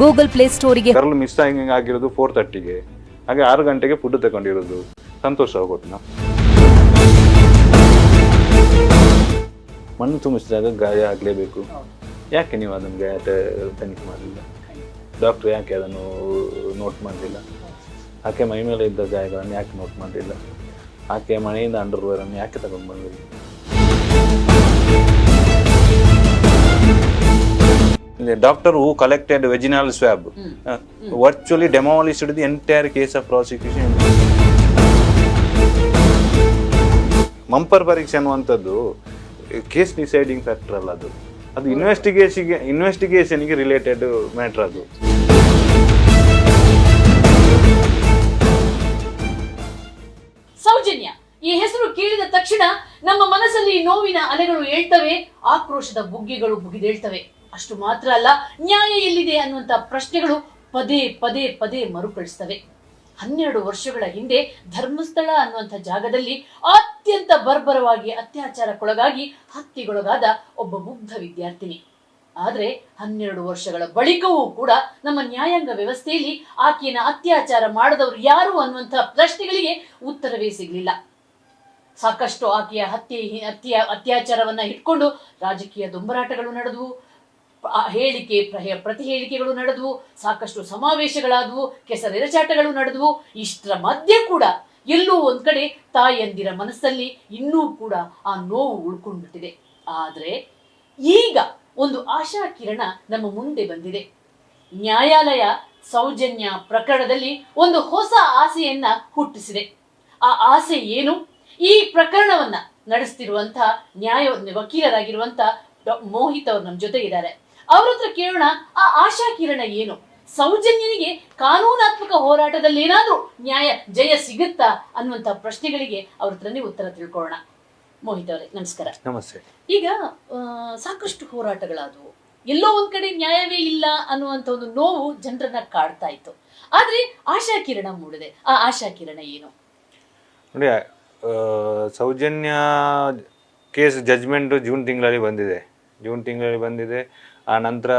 Google play ಸ್ಟೋರಿಗೆ miss ಆಗಿ ಆಗಿರೋದು four ತರ್ಟಿಗೆ ಹಾಗೆ ಆರು ಗಂಟೆಗೆ ಫುಡ್ ತಗೊಂಡಿರೋದು. ಸಂತೋಷ ಆಗೋದು ನಾವು ಮಣ್ಣು ತುಂಬಿಸಿದಾಗ ಗಾಯ ಆಗಲೇಬೇಕು. ಯಾಕೆ ನೀವು ಅದನ್ನು ಗಾಯ ತನಿಖೆ ಮಾಡಲಿಲ್ಲ ಡಾಕ್ಟ್ರು ಯಾಕೆ ಅದನ್ನು ನೋಟ್ ಮಾಡಲಿಲ್ಲ ಆಕೆ ಮೈ ಮೇಲೆ ಇದ್ದ ಗಾಯಗಳನ್ನು ಯಾಕೆ ನೋಟ್ ಮಾಡಲಿಲ್ಲ ಆಕೆ ಮನೆಯಿಂದ ಅಂಡರ್ವೇರನ್ನು ಯಾಕೆ ತಗೊಂಡು ಬಂದಿಲ್ಲ The doctor collected collected vaginal swab. uh, virtually demolished the entire case of prosecution. ಮಂಪರ್ ಪರೀಕ್ಷೆ ಅನ್ನುವಂಥದ್ದು ಕೇಸ್ ಡಿಸೈಡಿಂಗ್ ಫ್ಯಾಕ್ಟರ್ ಅಲ್ಲ ಅದು. ಅದು ಇನ್ವೆಸ್ಟಿಗೇಷನ್ಗೆ ಇನ್ವೆಸ್ಟಿಗೇಷನ್ಗೆ ರಿಲೇಟೆಡ್ ಮ್ಯಾಟ್ರ್ ಅದು. ಸೌಜನ್ಯ ಈ ಹೆಸರು ಕೇಳಿದ ತಕ್ಷಣ ನಮ್ಮ ಮನಸ್ಸಲ್ಲಿ ನೋವಿನ ಅಲೆಗಳು ಏಳ್ತವೆ ಆಕ್ರೋಶದ ಬುಗ್ಗೆಗಳು ಬುಗಿದೇಳ್ತವೆ ಅಷ್ಟು ಮಾತ್ರ ಅಲ್ಲ, ನ್ಯಾಯ ಎಲ್ಲಿದೆ ಅನ್ನುವಂಥ ಪ್ರಶ್ನೆಗಳು ಪದೇ ಪದೇ ಪದೇ ಮರುಕಳಿಸ್ತವೆ. ಹನ್ನೆರಡು ವರ್ಷಗಳ ಹಿಂದೆ ಧರ್ಮಸ್ಥಳ ಅನ್ನುವಂಥ ಜಾಗದಲ್ಲಿ ಅತ್ಯಂತ ಬರ್ಬರವಾಗಿ ಅತ್ಯಾಚಾರಕ್ಕೊಳಗಾಗಿ ಹತ್ಯೆಗೊಳಗಾದ ಒಬ್ಬ ಮುಗ್ಧ ವಿದ್ಯಾರ್ಥಿನಿ. ಆದರೆ ಹನ್ನೆರಡು ವರ್ಷಗಳ ಬಳಿಕವೂ ಕೂಡ ನಮ್ಮ ನ್ಯಾಯಾಂಗ ವ್ಯವಸ್ಥೆಯಲ್ಲಿ ಆಕೆಯನ್ನು ಅತ್ಯಾಚಾರ ಮಾಡದವರು ಯಾರು ಅನ್ನುವಂಥ ಪ್ರಶ್ನೆಗಳಿಗೆ ಉತ್ತರವೇ ಸಿಗಲಿಲ್ಲ. ಸಾಕಷ್ಟು ಆಕೆಯ ಹತ್ಯೆ ಹತ್ಯೆ, ಅತ್ಯಾಚಾರವನ್ನ ಇಟ್ಕೊಂಡು ರಾಜಕೀಯ ದೊಂಬರಾಟಗಳು ನಡೆದವು. ಹೇಳಿಕೆ ಪ್ರತಿ ಹೇಳಿಕೆಗಳು ನಡೆದವು, ಸಾಕಷ್ಟು ಸಮಾವೇಶಗಳಾದವು ಕೆಸರೆರಚಾಟಗಳು ನಡೆದವು, ಇಷ್ಟರ ಮಧ್ಯೆ ಕೂಡ ಎಲ್ಲೂ ಒಂದ್ ಕಡೆ ತಾಯಂದಿರ ಮನಸ್ಸಲ್ಲಿ ಇನ್ನೂ ಕೂಡ ಆ ನೋವು ಉಳ್ಕೊಂಡ್ಬಿಟ್ಟಿದೆ. ಆದರೆ ಈಗ ಒಂದು ಆಶಾ ಕಿರಣ ನಮ್ಮ ಮುಂದೆ ಬಂದಿದೆ. ನ್ಯಾಯಾಲಯ ಸೌಜನ್ಯ ಪ್ರಕರಣದಲ್ಲಿ ಒಂದು ಹೊಸ ಆಸೆಯನ್ನ ಹುಟ್ಟಿಸಿದೆ. ಆ ಆಸೆ ಏನು? ಈ ಪ್ರಕರಣವನ್ನ ನಡೆಸ್ತಿರುವಂತಹ ನ್ಯಾಯ ವಕೀಲರಾಗಿರುವಂತ ಡಾ- ಮೋಹಿತ್ ಅವರು ನಮ್ಮ ಜೊತೆ ಇದ್ದಾರೆ. ಅವ್ರ ಹತ್ರ ಕೇಳೋಣ ಆ ಆಶಾ ಕಿರಣ ಏನು? ಸೌಜನ್ಯನಿಗೆ ಕಾನೂನಾತ್ಮಕ ಹೋರಾಟದಲ್ಲಿ ಏನಾದ್ರೂ ನ್ಯಾಯ ಜಯ ಸಿಗುತ್ತಾ ಅನ್ನುವಂತ ಪ್ರಶ್ನೆಗಳಿಗೆ ಅವ್ರ ಹತ್ರನೇ ಉತ್ತರ ತಿಳ್ಕೊಳ್ಳೋಣ. ಮೋಹಿತ್ ಅವರೇ ನಮಸ್ಕಾರ. ನಮಸ್ತೆ. ಈಗ ಸಾಕಷ್ಟು ಹೋರಾಟಗಳಾದವು. ಎಲ್ಲೋ ಒಂದ್ ಕಡೆ ನ್ಯಾಯವೇ ಇಲ್ಲ ಅನ್ನುವಂತ ಒಂದು ನೋವು ಜನರನ್ನ ಕಾಡ್ತಾ ಇತ್ತು. ಆದ್ರೆ ಆಶಾ ಕಿರಣ ಮೂಡಿದೆ. ಆ ಆಶಾ ಕಿರಣ ಏನು? ನೋಡಿ ಸೌಜನ್ಯ ಕೇಸ್ ಜಜ್ಮೆಂಟ್ ಜೂನ್ ತಿಂಗಳಲ್ಲಿ ಬಂದಿದೆ. ಜೂನ್ ತಿಂಗಳಲ್ಲಿ ಬಂದಿದೆ. ಆ ನಂತರ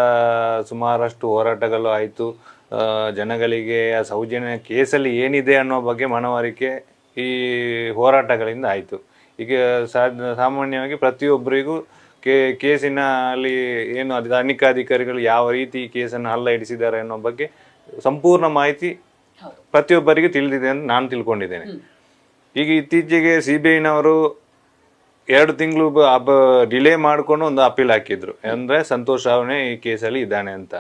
ಸುಮಾರಷ್ಟು ಹೋರಾಟಗಳು ಆಯಿತು. ಜನಗಳಿಗೆ ಆ ಸೌಜನ್ಯ ಕೇಸಲ್ಲಿ ಏನಿದೆ ಅನ್ನೋ ಬಗ್ಗೆ ಮನವರಿಕೆ ಈ ಹೋರಾಟಗಳಿಂದ ಆಯಿತು. ಈಗ ಸಾಮಾನ್ಯವಾಗಿ ಪ್ರತಿಯೊಬ್ಬರಿಗೂ ಕೇ ಕೇಸಿನ ಅಲ್ಲಿ ಏನು ಅದು ತನಿಖಾಧಿಕಾರಿಗಳು ಯಾವ ರೀತಿ ಈ ಕೇಸನ್ನು ಹಲ್ಲ ಹಿಡಿಸಿದ್ದಾರೆ ಅನ್ನೋ ಬಗ್ಗೆ ಸಂಪೂರ್ಣ ಮಾಹಿತಿ ಪ್ರತಿಯೊಬ್ಬರಿಗೂ ತಿಳಿದಿದೆ ಅಂತ ನಾನು ತಿಳ್ಕೊಂಡಿದ್ದೇನೆ. ಈಗ ಇತ್ತೀಚೆಗೆ ಸಿ ಬಿ ಐನವರು ಎರಡು ತಿಂಗಳು ಡಿಲೇ ಮಾಡ್ಕೊಂಡು ಒಂದು ಅಪೀಲ್ ಹಾಕಿದ್ರು. ಅಂದ್ರೆ ಸಂತೋಷ್ ಅವನೇ ಈ ಕೇಸಲ್ಲಿ ಇದ್ದಾನೆ ಅಂತ.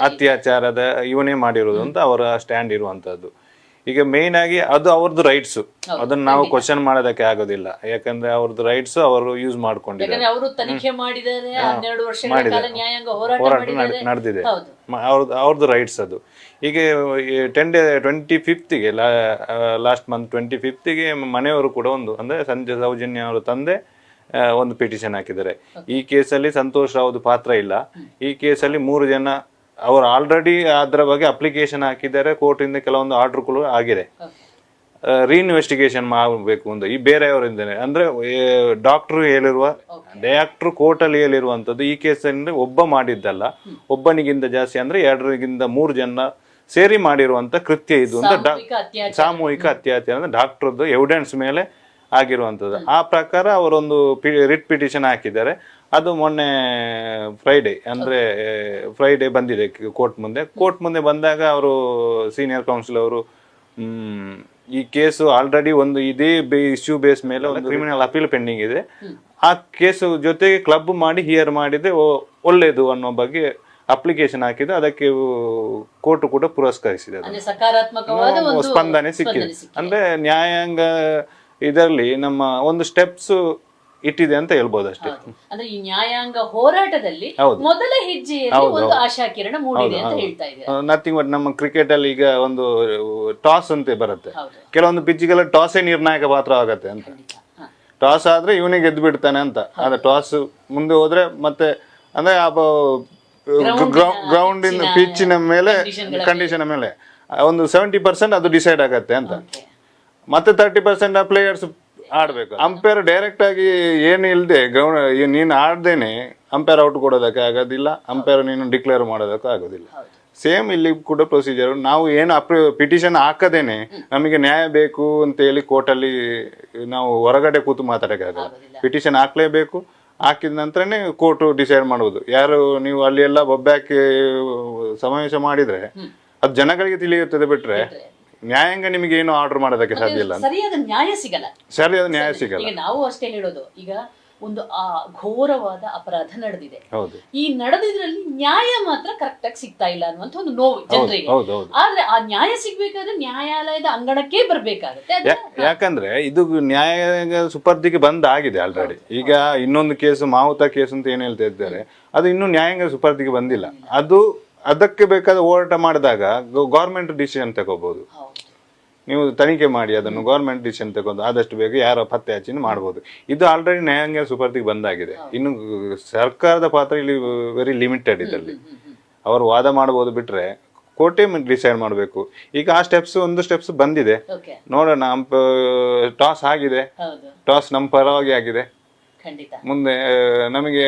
ಅತ್ಯಾಚಾರದ ಇವನೇ ಮಾಡಿರೋದು ಅಂತ ಅವರ ಸ್ಟ್ಯಾಂಡ್ ಇರುವಂತದ್ದು ಈಗ ಮೇನ್ ಆಗಿ ಅದು ಅವ್ರದ್ದು ರೈಟ್ಸ್ ಅದನ್ನ ನಾವು ಕ್ವಶನ್ ಮಾಡೋದಕ್ಕೆ ಆಗೋದಿಲ್ಲ. ಯಾಕಂದ್ರೆ ಅವ್ರದ್ದು ರೈಟ್ಸ್ ಅವರು ಯೂಸ್ ಮಾಡ್ಕೊಂಡಿದ್ದಾರೆ ಅವರು ತನಿಖೆ ಮಾಡಿದ್ದಾರೆ ಹನ್ನೆರಡು ವರ್ಷಗಳ ಕಾಲ ನ್ಯಾಯಾಂಗ ಹೋರಾಟ ನಡೆದಿದೆ. ಅವ್ರದ್ದು ಅವ್ರದ್ದು ರೈಟ್ಸ್ ಅದು. ಈಗ ಟೆನ್ ಡೇ ಟ್ವೆಂಟಿ ಫಿಫ್ತಿಗೆ ಲಾಸ್ಟ್ ಮಂತ್ ಟ್ವೆಂಟಿ ಫಿಫ್ತಿಗೆ ಮನೆಯವರು ಕೂಡ ಒಂದು ಅಂದ್ರೆ ಸಂಜೆ ಸೌಜನ್ಯ ಅವರು ತಂದೆ ಒಂದು ಪಿಟಿಷನ್ ಹಾಕಿದ್ದಾರೆ. ಈ ಕೇಸಲ್ಲಿ ಸಂತೋಷ್ ರಾವ್ದು ಪಾತ್ರ ಇಲ್ಲ. ಈ ಕೇಸಲ್ಲಿ ಮೂರು ಜನ ಅವರು ಆಲ್ರೆಡಿ ಅದರ ಬಗ್ಗೆ ಅಪ್ಲಿಕೇಶನ್ ಹಾಕಿದ್ದಾರೆ ಕೋರ್ಟಿಂದ ಕೆಲವೊಂದು ಆರ್ಡರ್ಗಳು ಆಗಿದೆ. ರೀಇನ್ವೆಸ್ಟಿಗೇಷನ್ ಮಾಡಬೇಕು ಅಂತ. ಈ ಬೇರೆಯವರಿಂದನೇ. ಅಂದ್ರೆ ಡಾಕ್ಟರ್ ಹೇಳಿರುವ ಡಾಕ್ಟರ್ ಕೋರ್ಟಲ್ಲಿ ಹೇಳಿರುವಂತದ್ದು ಈ ಕೇಸಲ್ಲಿ ಒಬ್ಬ ಮಾಡಿದ್ದಲ್ಲ. ಒಬ್ಬನಿಗಿಂತ ಜಾಸ್ತಿ ಅಂದ್ರೆ ಎರಡರಿಗಿಂತ ಮೂರು ಜನ ಸೇರಿ ಮಾಡಿರುವಂತ ಕೃತ್ಯ ಇದು ಅಂತ ಡಾ- ಸಾಮೂಹಿಕ ಅತ್ಯಾಚಾರ. ಸಾಮೂಹಿಕ ಅತ್ಯಾಚಾರ ಅಂದ್ರೆ ಡಾಕ್ಟರ್ದು ಎವಿಡೆನ್ಸ್ ಮೇಲೆ ಆಗಿರುವಂತದ್ದು ಆ ಪ್ರಕಾರ ಅವರೊಂದು ರಿಟ್ ಪಿಟಿಷನ್ ಹಾಕಿದ್ದಾರೆ. ಅದು ಮೊನ್ನೆ ಫ್ರೈಡೆ ಅಂದ್ರೆ ಫ್ರೈಡೆ ಬಂದಿದೆ ಕೋರ್ಟ್ ಮುಂದೆ. ಕೋರ್ಟ್ ಮುಂದೆ ಬಂದಾಗ ಅವರು ಸೀನಿಯರ್ ಕೌನ್ಸಿಲ್ ಅವರು ಹ್ಮ್, ಈ ಕೇಸು ಆಲ್ರೆಡಿ ಒಂದು ಇದೇ ಇಶ್ಯೂ ಬೇಸ್ ಮೇಲೆ ಒಂದು ಕ್ರಿಮಿನಲ್ ಅಪೀಲ್ ಪೆಂಡಿಂಗ್ ಇದೆ. ಆ ಕೇಸು ಜೊತೆಗೆ ಕ್ಲಬ್ ಮಾಡಿ ಹಿಯರ್ ಮಾಡಿದ್ರೆ ಒಳ್ಳೇದು ಅನ್ನೋ ಬಗ್ಗೆ ಅಪ್ಲಿಕೇಶನ್ ಹಾಕಿದೆ. ಅದಕ್ಕೆ ಕೋರ್ಟ್ ಕೂಡ ಪುರಸ್ಕರಿಸಿದೆ ಅದನ್ನು. ಅಂದ್ರೆ ಸಕಾರಾತ್ಮಕವಾದ ಒಂದು ಸ್ಪಂದನೆ ಸಿಕ್ಕಿದೆ. ಅಂದ್ರೆ ನ್ಯಾಯಾಂಗ ಇದರಲ್ಲಿ ನಮ್ಮ ಒಂದು ಸ್ಟೆಪ್ಸ್ ಇಟ್ಟಿದೆ ಅಂತ ಹೇಳ್ಬೋದು ಅಷ್ಟೇ. ಅಂದ್ರೆ ಈ ನ್ಯಾಯಾಂಗ ಹೋರಾಟದಲ್ಲಿ. ಮೊದಲ ಹೆಜ್ಜೆಯಲ್ಲಿ ಒಂದು ಆಶಾ ಕಿರಣ ಮೂಡಿದೆ ಅಂತ ಹೇಳ್ತಾ ಇದ್ದಾರೆ? ನಥಿಂಗ್ ಬಟ್ ನಮ್ಮ ಕ್ರಿಕೆಟ್ ಅಲ್ಲಿ ಈಗ ಒಂದು ಟಾಸ್ ಅಂತ ಬರುತ್ತೆ. ಕೆಲವೊಂದು ಪಿಚ್ಗೆಲ್ಲ ಟಾಸೇ ನಿರ್ಣಾಯಕ ಪಾತ್ರ ಆಗತ್ತೆ ಅಂತ. ಟಾಸ್ ಆದ್ರೆ ಇವನಿಗೆ ಗೆದ್ದು ಬಿಡ್ತಾನೆ ಅಂತ. ಅದೇ ಟಾಸ್ ಮುಂದೆ ಹೋದ್ರೆ ಮತ್ತೆ ಅಂದ್ರೆ ಆ ಗ್ರೌಂಡ್ ಇನ್ ಪಿಚ್ಚಿನ ಮೇಲೆ ಕಂಡೀಷನ್ ಮೇಲೆ. ಒಂದು ಸೆವೆಂಟಿ ಪರ್ಸೆಂಟ್ ಅದು ಡಿಸೈಡ್ ಆಗತ್ತೆ ಅಂತ. ಮತ್ತೆ ತರ್ಟಿ ಪರ್ಸೆಂಟ್ ಪ್ಲೇಯರ್ಸ್ ಆಡ್ಬೇಕು ಅಂಪೇರ್ ಡೈರೆಕ್ಟ್ ಆಗಿ ಏನು ಇಲ್ಲದೆ ಗ್ರೌಂಡ್ ನೀನು ಆಡ್ದೇನೆ ಅಂಪೇರ್ ಔಟ್ ಕೊಡೋದಕ್ಕೆ ಆಗೋದಿಲ್ಲ ಅಂಪೇರ್ ನೀನು ಡಿಕ್ಲೇರ್ ಮಾಡೋದಕ್ಕೂ ಆಗೋದಿಲ್ಲ. ಸೇಮ್ ಇಲ್ಲಿ ಕೂಡ ಪ್ರೊಸೀಜರ್ ನಾವು ಏನು ಅಪ್ರೂ ಪಿಟಿಷನ್ ಹಾಕದೇನೆ ನಮಗೆ ನ್ಯಾಯ ಬೇಕು ಅಂತ ಹೇಳಿ ಕೋರ್ಟಲ್ಲಿ ನಾವು ಹೊರಗಡೆ ಕೂತು ಮಾತಾಡೋಕ್ಕಾಗಲ್ಲ. ಪಿಟಿಷನ್ ಹಾಕ್ಲೇಬೇಕು ಹಾಕಿದ ನಂತರನೇ ಕೋರ್ಟ್ ಡಿಸೈಡ್ ಮಾಡುವುದು. ಯಾರು ನೀವು ಅಲ್ಲಿ ಎಲ್ಲ ಒಬ್ಬಾಕಿ ಸಮಾವೇಶ ಮಾಡಿದ್ರೆ ಅದು ಜನಗಳಿಗೆ ತಿಳಿಯುತ್ತದೆ ಬಿಟ್ರೆ. ನ್ಯಾಯಾಂಗ ನಿಮಗೆ ಏನು ಆರ್ಡರ್ ಮಾಡೋದಕ್ಕೆ ಸಾಧ್ಯ ಇಲ್ಲ ಸರಿಯಾದ ನ್ಯಾಯ ಸಿಗಲ್ಲ. ಸರಿಯಾದ ನ್ಯಾಯ ಸಿಗಲ್ಲ. ಈಗ ನಾವು ಅಷ್ಟೇ ಹೇಳೋದು ಈಗ ಒಂದು ಆ ಘೋರವಾದ ಅಪರಾಧ ನಡೆದಿದೆ. ಹೌದು. ಈ ನಡೆದಿದ್ರಲ್ಲಿ ನ್ಯಾಯ ಮಾತ್ರ ಕರೆಕ್ಟ್ ಆಗಿ ಸಿಗ್ತಾ ಇಲ್ಲ ಅನ್ನುವಂತ ಒಂದು ನೋವು ಜನರಿಗೆ. ಹೌದು ಹೌದು. ಆದ್ರೆ ಆ ನ್ಯಾಯ ಸಿಗ್ಬೇಕಾದ್ರೆ ನ್ಯಾಯಾಲಯದ ಅಂಗಣಕ್ಕೆ ಬರ್ಬೇಕಾಗುತ್ತೆ. ಯಾಕಂದ್ರೆ ಇದು ನ್ಯಾಯ ಸುಪರ್ದಿಗೆ ಬಂದ್ ಆಗಿದೆ ಆಲ್ರೆಡಿ ಈಗ ಇನ್ನೊಂದು ಕೇಸು ಮಾವುತ ಕೇಸ್ ಅಂತ ಏನ್ ಹೇಳ್ತಾ ಇದ್ದಾರೆ ಅದು ಇನ್ನೂ ನ್ಯಾಯಾಂಗ ಸುಪರ್ದಿಗೆ ಬಂದಿಲ್ಲ. ಅದು ಅದಕ್ಕೆ ಬೇಕಾದ ಹೋರಾಟ ಮಾಡಿದಾಗ ಗೌರ್ಮೆಂಟ್ ಡಿಸಿಷನ್ ತಗೋಬಹುದು ಹೌದು. ನೀವು ತನಿಖೆ ಮಾಡಿ ಅದನ್ನು ಗೌರ್ಮೆಂಟ್ ಡಿಸಿಷನ್ ತಗೊಂಡು ಆದಷ್ಟು ಬೇಗ ಯಾರೋ ಪತ್ತೆ ಹಚ್ಚಿನ ಮಾಡ್ಬೋದು. ಇದು ಆಲ್ರೆಡಿ ನ್ಯಾಯಾಂಗ ಸುಪರ್ದಿಗೆ ಬಂದಾಗಿದೆ. ಇನ್ನು ಸರ್ಕಾರದ ಪಾತ್ರ ಇಲ್ಲಿ ವೆರಿ ಲಿಮಿಟೆಡ್ ಇದರಲ್ಲಿ. ಅವರು ವಾದ ಮಾಡಬಹುದು ಬಿಟ್ರೆ ಕೋರ್ಟೇ ಡಿಸೈಡ್ ಮಾಡಬೇಕು. ಈಗ ಆ ಸ್ಟೆಪ್ಸ್ ಒಂದು ಸ್ಟೆಪ್ಸ್ ಬಂದಿದೆ. ನೋಡೋಣ ಟಾಸ್ ಆಗಿದೆ. ಟಾಸ್ ನಮ್ಮ ಪರವಾಗಿ ಆಗಿದೆ. ಮುಂದೆ ನಮಗೆ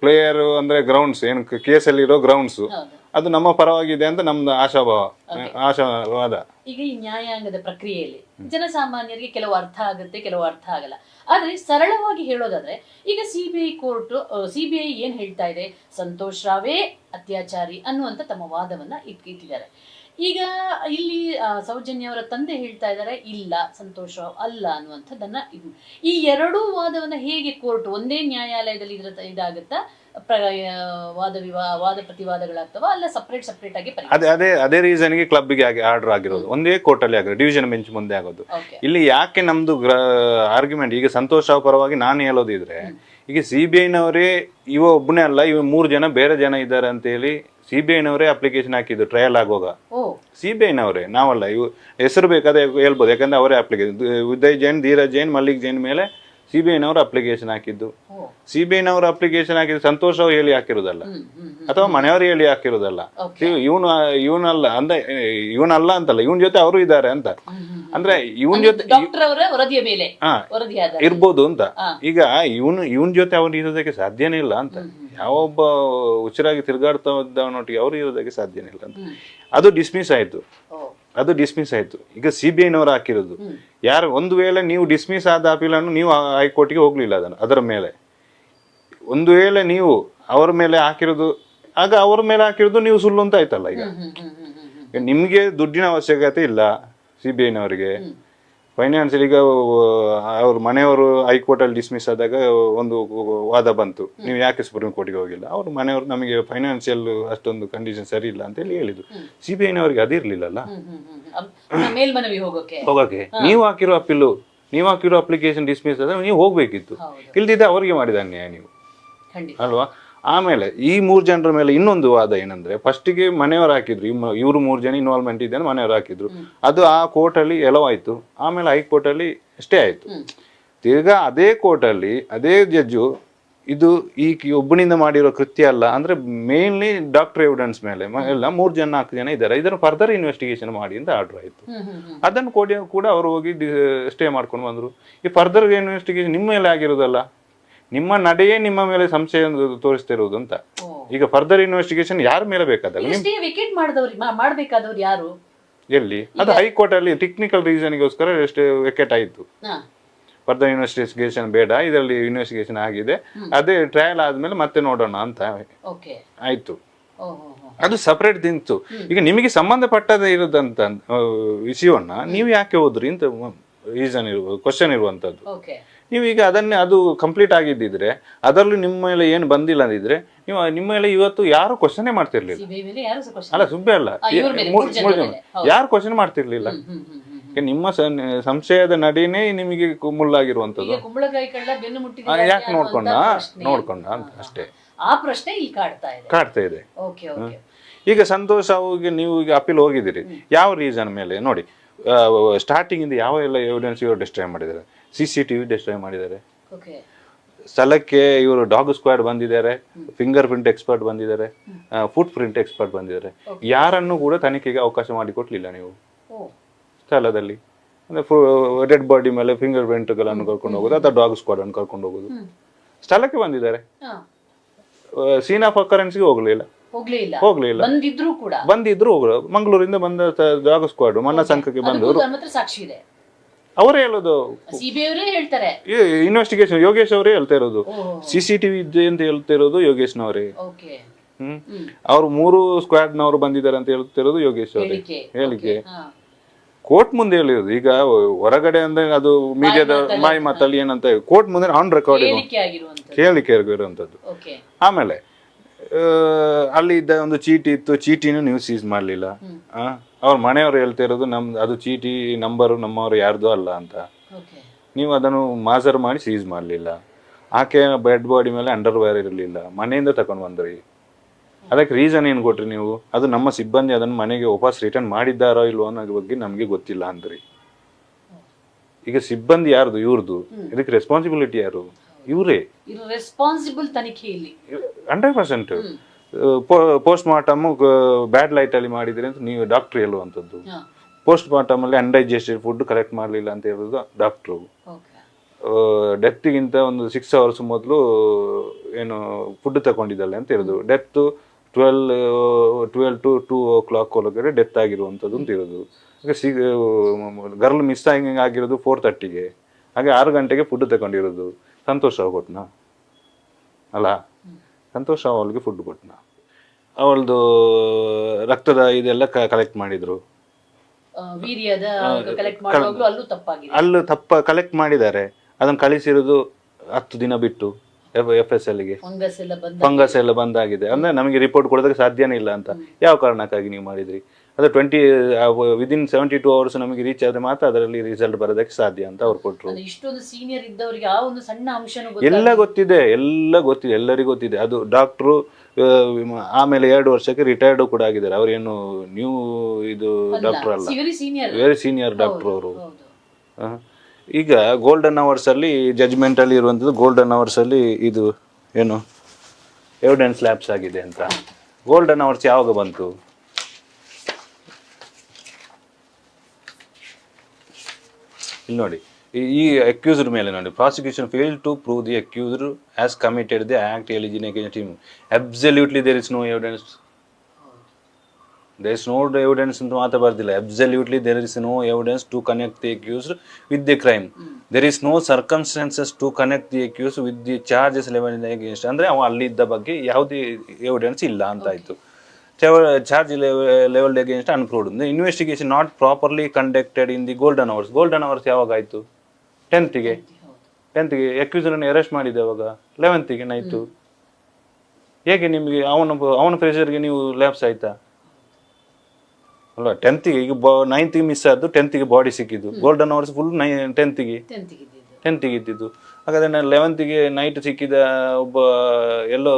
ಪ್ಲೇಯರ್ ಅಂದ್ರೆ ಗ್ರೌಂಡ್ಸ್ ಏನು ಕೇಸಲ್ಲಿ ಇರೋ ಗ್ರೌಂಡ್ಸ್ ಅದು ನಮ್ಮ ಪರವಾಗಿದೆ ಅಂತ ನಮ್ದು ಆಶಾಭಾವ. ಆಶಾವಾದ. ಈಗ ಈ ನ್ಯಾಯಾಂಗದ ಪ್ರಕ್ರಿಯೆಯಲ್ಲಿ ಜನಸಾಮಾನ್ಯರಿಗೆ ಕೆಲವು ಅರ್ಥ ಆಗುತ್ತೆ ಕೆಲವು ಅರ್ಥ ಆಗಲ್ಲ. ಆದ್ರೆ ಸರಳವಾಗಿ ಹೇಳೋದಾದ್ರೆ ಈಗ ಸಿಬಿಐ ಕೋರ್ಟ್ ಸಿಬಿಐ ಏನ್ ಹೇಳ್ತಾ ಇದೆ? ಸಂತೋಷ್ ರಾವೇ ಅತ್ಯಾಚಾರಿ ಅನ್ನುವಂತ ತಮ್ಮ ವಾದವನ್ನ ಇಟ್ ಇಟ್ಟಿದ್ದಾರೆ. ಈಗ ಇಲ್ಲಿ ಸೌಜನ್ಯ ಅವರ ತಂದೆ ಹೇಳ್ತಾ ಇದ್ದಾರೆ ಇಲ್ಲ ಸಂತೋಷ್ ರಾವ್ ಅಲ್ಲ ಅನ್ನುವಂಥದ್ದನ್ನ ಇದು. ಈ ಎರಡೂ ವಾದವನ್ನ ಹೇಗೆ ಕೋರ್ಟ್ ಒಂದೇ ನ್ಯಾಯಾಲಯದಲ್ಲಿ ಇದ್ರ ಇದಾಗುತ್ತಾ? ಪ್ರ ವಾದ ವಿವಾ ವಾದ ಪ್ರತಿವಾದಗಳಾಗ್ತವ ಅಲ್ಲ ಸಪ್ರೇಟ್ ಸಪ್ರೇಟ್ ಆಗಿ ಪರಿಗಣಿಸ್ತಾರಾ? ಅದೇ ಅದೇ ಅದೇ ರೀಸನ್ಗೆ ಕ್ಲಬ್ಗೆ ಆಗಿ ಆರ್ಡರ್ ಆಗಿರೋದು. ಒಂದೇ ಕೋರ್ಟಲ್ಲಿ ಆಗಿರೋದು ಡಿವಿಷನ್ ಬೆಂಚ್ ಮುಂದೆ ಆಗೋದು. ಇಲ್ಲಿ ಯಾಕೆ ನಮ್ದು ಆರ್ಗ್ಯುಮೆಂಟ್ ಈಗ ಸಂತೋಷ ರಾವ್ ಪರವಾಗಿ ನಾನು ಹೇಳೋದಿದ್ರೆ ಈಗ ಸಿ ಬಿ ಐನವರೇ ಇವ ಒಬ್ಬನೇ ಅಲ್ಲ ಇವ ಮೂರು ಜನ ಬೇರೆ ಜನ ಇದ್ದಾರೆ ಅಂತ ಹೇಳಿ ಸಿ ಬಿ ಐನವರೇ ಅಪ್ಲಿಕೇಶನ್ ಹಾಕಿದ್ದು ಟ್ರಯಲ್ ಆಗುವಾಗ. ಓ. ಸಿ ಬಿ ಐನವರೇ ನಾವಲ್ಲ ಇವು ಹೆಸರು ಬೇಕಾದ್ರೆ ಹೇಳ್ಬೋದು ಯಾಕಂದ್ರೆ ಅವರೇ ಅಪ್ಲಿಕೇಶನ್ ಉದಯ್ ಜೈನ್ ಧೀರಜ್ ಜೈನ್ ಮಲ್ಲಿಕ್ ಜೈನ್ ಮೇಲೆ ಸಿ ಬಿ ಐನವರು ಅಪ್ಲಿಕೇಶನ್ ಹಾಕಿದ್ದು. ಸಿ ಬಿ ಐನವರು ಅಪ್ಲಿಕೇಶನ್ ಹಾಕಿದ್ರೆ ಸಂತೋಷ್ ಅವ್ರು ಹೇಳಿ ಹಾಕಿರೋದಲ್ಲ ಅಥವಾ ಮನೆಯವರು ಹೇಳಿ ಹಾಕಿರೋದಲ್ಲ. ಇವನು ಇವನಲ್ಲ ಅಂದ್ರೆ ಇವನಲ್ಲ ಅಂತಲ್ಲ ಇವನ್ ಜೊತೆ ಅವರು ಇದ್ದಾರೆ ಅಂತ. ಅಂದ್ರೆ ಇವನ್ ಜೊತೆ ಇರ್ಬೋದು ಅಂತ. ಈಗ ಇವನು ಇವನ್ ಜೊತೆ ಅವನು ಇರೋದಕ್ಕೆ ಸಾಧ್ಯನೇ ಇಲ್ಲ ಅಂತ. ಯಾವೊಬ್ಬ ಹುಚ್ಚರಾಗಿ ತಿರ್ಗಾಡ್ತಾ ಇದ್ದವನೊಟ್ಟಿಗೆ ಅವ್ರು ಇರೋದಕ್ಕೆ ಸಾಧ್ಯನೇ ಇಲ್ಲ ಅಂತ. ಅದು ಡಿಸ್ಮಿಸ್ ಆಯ್ತು. ಅದು ಡಿಸ್ಮಿಸ್ ಆಯ್ತು. ಈಗ ಸಿ ಬಿ ಐನವರು ಹಾಕಿರೋದು ಯಾರು ಒಂದು ವೇಳೆ ನೀವು ಡಿಸ್ಮಿಸ್ ಆದ ಅಪೀಲನ್ನು ನೀವು ಹೈಕೋರ್ಟ್ಗೆ ಹೋಗ್ಲಿಲ್ಲ ಅದನ್ನು ಅದರ ಮೇಲೆ. ಒಂದು ವೇಳೆ ನೀವು ಅವರ ಮೇಲೆ ಹಾಕಿರೋದು ಆಗ ಅವರ ಮೇಲೆ ಹಾಕಿರೋದು ನೀವು ಸುಳ್ಳು ಅಂತ ಆಯ್ತಲ್ಲ ಈಗ. ನಿಮ್ಗೆ ದುಡ್ಡಿನ ಅವಶ್ಯಕತೆ ಇಲ್ಲ ಸಿ ಬಿ ಐನವರಿಗೆ ಫೈನಾನ್ಸಿಯಲ್ ಈಗ ಅವ್ರ ಮನೆಯವರು ಹೈಕೋರ್ಟ್ ಅಲ್ಲಿ ಡಿಸ್ಮಿಸ್ ಆದಾಗ ಒಂದು ವಾದ ಬಂತು. ನೀವು ಯಾಕೆ ಸುಪ್ರೀಂ ಕೋರ್ಟ್ಗೆ ಹೋಗಿಲ್ಲ? ಅವ್ರ ಮನೆಯವರು ನಮಗೆ ಫೈನಾನ್ಸಿಯಲ್ ಅಷ್ಟೊಂದು ಕಂಡೀಷನ್ ಸರಿ ಇಲ್ಲ ಅಂತ ಹೇಳಿ ಹೇಳಿದ್ರು. ಸಿ ಬಿ ಐನವರಿಗೆ ಅದಿರ್ಲಿಲ್ಲಲ್ಲ ಹೋಗೋಕೆ. ಹೋಗಕ್ಕೆ ನೀವು ಹಾಕಿರೋ ಅಪ್ಪಿಲು ನೀವು ಹಾಕಿರೋ ಅಪ್ಲಿಕೇಶನ್ ಡಿಸ್ಮಿಸ್ ಆದ್ರೆ ನೀವು ಹೋಗ್ಬೇಕಿತ್ತು. ಇಲ್ದಿದ್ದೆ ಅವರಿಗೆ ಮಾಡಿದ ಅನ್ಯಾಯ ನೀವು. ಅಲ್ವಾ? ಆಮೇಲೆ ಈ ಮೂರು ಜನರ ಮೇಲೆ ಇನ್ನೊಂದು ವಾದ ಏನಂದ್ರೆ ಫಸ್ಟಿಗೆ ಮನೆಯವರು ಹಾಕಿದ್ರು ಇವರು ಮೂರು ಜನ ಇನ್ವಾಲ್ವ್ಮೆಂಟ್ ಇದೆ ಮನೆಯವರು ಹಾಕಿದ್ರು. ಅದು ಆ ಕೋರ್ಟಲ್ಲಿ ಎಲೋ ಆಯ್ತು. ಆಮೇಲೆ ಹೈಕೋರ್ಟ್ ಅಲ್ಲಿ ಸ್ಟೇ ಆಯ್ತು. ತಿರ್ಗಾ ಅದೇ ಕೋರ್ಟಲ್ಲಿ ಅದೇ ಜಡ್ಜು ಇದು ಈ ಒಬ್ಬನಿಂದ ಮಾಡಿರೋ ಕೃತ್ಯ ಅಲ್ಲ ಅಂದ್ರೆ ಮೇನ್ಲಿ ಡಾಕ್ಟರ್ ಎವಿಡೆನ್ಸ್ ಮೇಲೆ ಎಲ್ಲ ಮೂರು ಜನ ನಾಲ್ಕು ಜನ ಇದ್ದಾರೆ. ಇದನ್ನು ಫರ್ದರ್ ಇನ್ವೆಸ್ಟಿಗೇಷನ್ ಮಾಡಿ ಅಂತ ಆರ್ಡರ್ ಆಯ್ತು. ಅದನ್ನು ಕೊಡಿ ಕೂಡ ಅವರು ಹೋಗಿ ಸ್ಟೇ ಮಾಡ್ಕೊಂಡು ಬಂದರು. ಈ ಫರ್ದರ್ ಇನ್ವೆಸ್ಟಿಗೇಷನ್ ನಿಮ್ಮ ಮೇಲೆ ಆಗಿರೋದಲ್ಲ. ನಿಮ್ಮ ನಡೆಯೇ ನಿಮ್ಮ ಮೇಲೆ ಸಂಶಯ ತೋರಿಸ್ತಿರುವುದು ಅಂತ ಈಗ ಫರ್ದರ್ ಇನ್ವೆಸ್ಟಿಗೇಷನ್ ಯಾರ ಮೇಲೆ ಬೇಕಾದಾಗ ನಿಮ್ ಸ್ಟೇ ವಿಕೆಟ್ ಮಾಡಿದವ್ರಿ ಮಾಡ್ಬೇಕಾದವ್ರು ಯಾರು? ಎಲ್ಲಿ? ಅದು ಹೈಕೋರ್ಟ್ ಅಲ್ಲಿ ಟೆಕ್ನಿಕಲ್ ರೀಸನ್ಗೋಸ್ಕರ ಎಷ್ಟು ವಿಕೆಟ್ ಆಯಿತು. ಫರ್ದರ್ ಇನ್ವೆಸ್ಟಿಗೇಷನ್ ಬೇಡ ಇದರಲ್ಲಿ ಇನ್ವೆಸ್ಟಿಗೇಷನ್ ಆಗಿದೆ. ಅದೇ ಟ್ರಯಲ್ ಆದ್ಮೇಲೆ ಮತ್ತೆ ನೋಡೋಣ ಅಂತ ಆಯ್ತು. ಅದು ಸಪರೇಟ್ ತಿಂತು ಈಗ ನಿಮಗೆ ಸಂಬಂಧಪಟ್ಟದ ಇರೋದಂತ ವಿಷಯವನ್ನ ನೀವು ಯಾಕೆ ಹೋದ್ರಿ ಅಂತ ರೀಸನ್ ಇರುವ ಕ್ವಶನ್ ಇರುವಂತದ್ದು. ನೀವು ಈಗ ಅದನ್ನೇ ಅದು ಕಂಪ್ಲೀಟ್ ಆಗಿದ್ದಿದ್ರೆ ಅದರಲ್ಲೂ ನಿಮ್ಮ ಮೇಲೆ ಏನು ಬಂದಿಲ್ಲ ಅಂದಿದ್ರೆ ನೀವು ನಿಮ್ಮ ಮೇಲೆ ಇವತ್ತು ಯಾರು ಕ್ವಶನೇ ಮಾಡ್ತಿರ್ಲಿಲ್ಲ. ಅಲ್ಲ ಸುಬ್ಬೆ ಅಲ್ಲ. ಯಾರು ಕ್ವಶನ್ ಮಾಡ್ತಿರ್ಲಿಲ್ಲ. ನಿಮ್ಮ ಸಂಶಯದ ನಡೀನೇ ನಿಮಗೆ ಮುಳ್ಳಾಗಿರುವಂತದ್ದು ಯಾಕೆ ನೋಡ್ಕೊಂಡ? ನೋಡ್ಕೊಂಡ ಅಂತ ಅಷ್ಟೇ. ಆ ಪ್ರಶ್ನೆ ಇಲ್ಲಿ ಕಾಡ್ತಾ ಇದೆ. ಈಗ ಸಂತೋಷ್ ಅವ್ರಿಗೆ ನೀವು ಈಗ ಅಪೀಲ್ ಹೋಗಿದ್ದೀರಿ. ಯಾವ ರೀಸನ್ ಮೇಲೆ? ನೋಡಿ ಸ್ಟಾರ್ಟಿಂಗ್ ಇಂದ ಯಾವ ಎಲ್ಲ ಎವಿಡೆನ್ಸ್ ಇವರು ಡಿಸ್ಟ್ರೈ ಮಾಡಿದ್ದಾರೆ? ಸಿ ಸಿ ಡಿಸ್ಟ್ರಾಯ್ ಮಾಡಿದ್ದಾರೆ. ಸ್ಥಳಕ್ಕೆ ಇವರು ಡಾಗ್ ಸ್ಕ್ವಾಡ್ ಬಂದಿದ್ದಾರೆ ಫಿಂಗರ್ ಪ್ರಿಂಟ್ ಎಕ್ಸ್ಪರ್ಟ್ ಬಂದಿದ್ದಾರೆ ಫುಟ್ ಪ್ರಿಂಟ್ ಎಕ್ಸ್ಪರ್ಟ್ ಬಂದಿದ್ದಾರೆ. ಯಾರನ್ನು ಕೂಡ ತನಿಖೆಗೆ ಅವಕಾಶ ಮಾಡಿಕೊಟ್ಲಿಲ್ಲ ನೀವು. ಸ್ಥಳದಲ್ಲಿ. ಅಂದ್ರೆ ರೆಡ್ ಬಾಡಿ ಮೇಲೆ ಫಿಂಗರ್ ಪ್ರಿಂಟ್ಗಳನ್ನು ಕರ್ಕೊಂಡು ಹೋಗೋದು ಅಥವಾ ಡಾಗ್ ಸ್ಕ್ವಾಡ್ ಅನ್ನು ಕರ್ಕೊಂಡು ಹೋಗೋದು. ಸ್ಥಳಕ್ಕೆ ಬಂದಿದ್ದಾರೆ. ಸೀನ್ ಆಫ್ ಅಕರೆನ್ಸ್ಗೆ ಹೋಗ್ಲಿಲ್ಲ. ಹೋಗ್ಲಿಲ್ಲ. ಬಂದಿದ್ರು ಕೂಡ. ಬಂದಿದ್ರು ಹೋಗ್ರು. ಮಂಗಳೂರಿಂದ ಬಂದ ಡಾಗ್ ಸ್ಕ್ವಾಡ್ ಮನ್ನ ಸಂಘಕ್ಕೆ ಬಂದವರು. ಸಾಕ್ಷಿ ಇದೆ. ಅವರೇ ಹೇಳೋದು ಹೇಳ್ತಾರೆ. ಇನ್ವೆಸ್ಟಿಗೇಷನ್ ಯೋಗೇಶ್ ಅವರೇ ಹೇಳ್ತಾ ಇರೋದು. ಸಿ ಸಿ ಟಿವಿ ಇದೆ ಅಂತ ಹೇಳ್ತಾ ಇರೋದು ಯೋಗೇಶ್ನವರೇ. ಹ್ಮ್? ಅವ್ರು ಮೂರು ಸ್ಕ್ವಾಡ್ನವರು ಬಂದಿದ್ದಾರೆ ಅಂತ ಹೇಳ್ತಿರೋದು ಯೋಗೇಶ್ ಅವರೇ ಹೇಳಿಕೆ. ಕೋರ್ಟ್ ಮುಂದೆ ಹೇಳಿರೋದು. ಈಗ ಹೊರಗಡೆ ಅಂದ್ರೆ ಅದು ಮೀಡಿಯಾದ ಮಾಯಿ ಮಾತಲ್ಲಿ ಏನಂತ ಕೋರ್ಟ್ ಮುಂದೆ ಆನ್ ರೆಕಾರ್ಡ್ ಹೇಳಿಕೆ ಇರುವಂತದ್ದು ಆಮೇಲೆ ಅಲ್ಲಿ ಇದ್ದ ಒಂದು ಚೀಟಿ ಇತ್ತು. ಚೀಟಿನೂ ನೀವು ಸೀಸ್ ಮಾಡಲಿಲ್ಲ. ಅವ್ರ ಮನೆಯವರು ಹೇಳ್ತಾ ಇರೋದು ನಮ್ ಅದು ಚೀಟಿ ನಂಬರು ನಮ್ಮವರು ಯಾರ್ದು ಅಲ್ಲ ಅಂತ. ನೀವು ಅದನ್ನು ಮಾಜರ್ ಮಾಡಿ ಸೀಸ್ ಮಾಡಲಿಲ್ಲ. ಆಕೆ ಬೆಡ್ ಬಾಡಿ ಮೇಲೆ ಅಂಡರ್ ವೇರ್ ಇರಲಿಲ್ಲ. ಮನೆಯಿಂದ ತಗೊಂಡು ಬಂದ್ರಿ. ಅದಕ್ಕೆ ರೀಸನ್ ಏನು ಕೊಟ್ರಿ ನೀವು? ಅದು ನಮ್ಮ ಸಿಬ್ಬಂದಿ ಅದನ್ನು ಮನೆಗೆ ವಾಪಸ್ ರಿಟರ್ನ್ ಮಾಡಿದ್ದಾರೋ ಇಲ್ವೋ ಅನ್ನೋ ಬಗ್ಗೆ ನಮಗೆ ಗೊತ್ತಿಲ್ಲ ಅಂದ್ರಿ. ಈಗ ಸಿಬ್ಬಂದಿ ಯಾರ್ದು? ಇವ್ರದ್ದು ಇದಕ್ಕೆ ರೆಸ್ಪಾನ್ಸಿಬಿಲಿಟಿ ಯಾರು? ಇವರೇ. ರೆಸ್ಪಾನ್ಸಿಬಲ್ ತನಿಖೆ ಇಲ್ಲಿ. Hundred percent post mortem bad light ಅಲ್ಲಿ ಮಾಡಿದ್ರೆ ಅಂತ ನೀವು ಡಾಕ್ಟರ್ ಹೇಳುವಂಥದ್ದು. ಪೋಸ್ಟ್ ಮಾರ್ಟಮ್ ಅಲ್ಲಿ ಅನ್ಡೈಜೆಸ್ಟೆಡ್ ಫುಡ್ ಕರೆಕ್ಟ್ ಮಾಡಲಿಲ್ಲ ಅಂತ ಹೇಳುದು ಡಾಕ್ಟ್ರು ಡೆತ್ಗಿಂತ ಒಂದು ಸಿಕ್ಸ್ ಅವರ್ಸ್ ಮೊದಲು ಏನು ಫುಡ್ ತಗೊಂಡಿದ್ದಾಳೆ ಅಂತ ಹೇಳುದು. Death twelve twelve to two o'clock ಒಳಗಡೆ ಡೆತ್ ಆಗಿರುವಂಥದ್ದು ಅಂತ ಇರೋದು ಗರ್ಲ್ ಮಿಸ್ ಆಗಿರೋದು ಫೋರ್ ತರ್ಟಿಗೆ ಹಾಗೆ ಆರು ಗಂಟೆಗೆ ಫುಡ್ ತಗೊಂಡಿರೋದು. ಸಂತೋಷ ಹೋಗೋಟ್ನಾ ಅಲ್ಲ? ಸಂತೋಷ್ ರಾವ್ ಅವಳಿಗೆ ಫುಡ್ ಕೊಟ್ಟನ ಅವಳದು ರಕ್ತದ ಇದೆಲ್ಲ ಕಲೆಕ್ಟ್ ಮಾಡಿದ್ರು. ಅಲ್ಲೂ ತಪ್ಪ ಕಲೆಕ್ಟ್ ಮಾಡಿದ್ದಾರೆ. ಅದನ್ನ ಕಳಿಸಿರೋದು ಹತ್ತು ದಿನ ಬಿಟ್ಟು ಎಫ್ ಎಸ್ ಎಲ್ಗೆ ಎಲ್ಲ ಬಂದ ಫಂಗಸ್ ಎಲ್ಲ ಬಂದಾಗಿದೆ. ಅಂದ್ರೆ ನಮಗೆ ರಿಪೋರ್ಟ್ ಕೊಡೋದಕ್ಕೆ ಸಾಧ್ಯನೇ ಇಲ್ಲ ಅಂತ. ಯಾವ ಕಾರಣಕ್ಕಾಗಿ ನೀವು ಮಾಡಿದ್ರಿ? ಅದು twenty within seventy two hours ನಮಗೆ ರೀಚ್ ಆದ್ರೆ ಮಾತ್ರ ಅದರಲ್ಲಿ ರಿಸಲ್ಟ್ ಬರೋದಕ್ಕೆ ಸಾಧ್ಯ ಅಂತ ಅವ್ರು ಕೊಟ್ಟರು ಇಷ್ಟೊಂದು ಸೀನಿಯರ್ ಇದ್ದವರಿಗೆ ಆ ಒಂದು ಸಣ್ಣ ಅಂಶನೂ ಎಲ್ಲ ಗೊತ್ತಿದೆ ಎಲ್ಲ ಗೊತ್ತಿದೆ ಎಲ್ಲರಿಗೂ ಗೊತ್ತಿದೆ. ಅದು ಡಾಕ್ಟ್ರು ಆಮೇಲೆ ಎರಡು ವರ್ಷಕ್ಕೆ ರಿಟೈರ್ಡ್ ಕೂಡ ಆಗಿದ್ದಾರೆ. ಅವರೇನು ನ್ಯೂ ಇದು ಡಾಕ್ಟರ್ ಅಲ್ಲ. ವೆರಿ ಸೀನಿಯರ್ ಡಾಕ್ಟರ್ ಅವರು. ಈಗ ಗೋಲ್ಡನ್ ಅವರ್ಸ್ ಅಲ್ಲಿ ಜಜ್ಮೆಂಟ್ ಅಲ್ಲಿ ಇರುವಂತದ್ದು ಗೋಲ್ಡನ್ ಅವರ್ಸ್ ಅಲ್ಲಿ ಇದು ಏನು ಎವಿಡೆನ್ಸ್ ಲ್ಯಾಬ್ಸ್ ಆಗಿದೆ ಅಂತ. ಗೋಲ್ಡನ್ ಅವರ್ಸ್ ಯಾವಾಗ ಬಂತು? ಇಲ್ಲಿ ನೋಡಿ ಈ- ಅಕ್ಯೂಸ್ಡ್ ಮೇಲೆ ನೋಡಿ. Prosecution fail to prove the accused has committed the act alleged against him absolutely there is no evidence there is no evidence ಅಂತ ಮಾತ್ರ ಬರ್ದಿಲ್ಲ. Absolutely there is no evidence to connect the accused with the crime there is no circumstances to connect the accuse with the charges levelled against ಅಂದ್ರೆ ಅವ ಅಲ್ಲಿದ್ದ ಬಗ್ಗೆ ಯಾವುದೇ evidence ಇಲ್ಲ ಅಂತ ಆಯ್ತು. Charge level against unproved investigation not properly conducted in the golden hours golden hours ಯಾವಾಗ ಆಯ್ತು? ಟೆಂತ್ಗೆ ಟೆಂತ್ಗೆ ಅಕ್ಯೂಸರನ್ನು ಅರೆಸ್ಟ್ ಮಾಡಿದೆ ಅವಾಗ. ಲೆವೆಂತ್ಗೆ ನೈತು ಹೇಗೆ ನಿಮಗೆ ಅವನ ಅವನ ಪ್ರೆಷರ್ಗೆ ನೀವು ಲ್ಯಾಬ್ಸ್ ಆಯ್ತಾ? ಅಲ್ವಾ? ಟೆಂತ್ಗೆ ಈಗ ನೈನ್ತ್ಗೆ ಮಿಸ್ ಆದ್ದು ಟೆಂತ್ಗೆ ಬಾಡಿ ಸಿಕ್ಕಿದ್ದು. ಗೋಲ್ಡನ್ ಅವರ್ಸ್ ಫುಲ್ ನೈ ಟೆಂತ್ಗೆ ಟೆಂತ್ಗೆ ಇದ್ದಿದ್ದು. ಹಾಗಾದ್ರೆ ನಾನು ಲೆವೆಂತ್ಗೆ ನೈಟ್ ಸಿಕ್ಕಿದ ಒಬ್ಬ ಎಲ್ಲೋ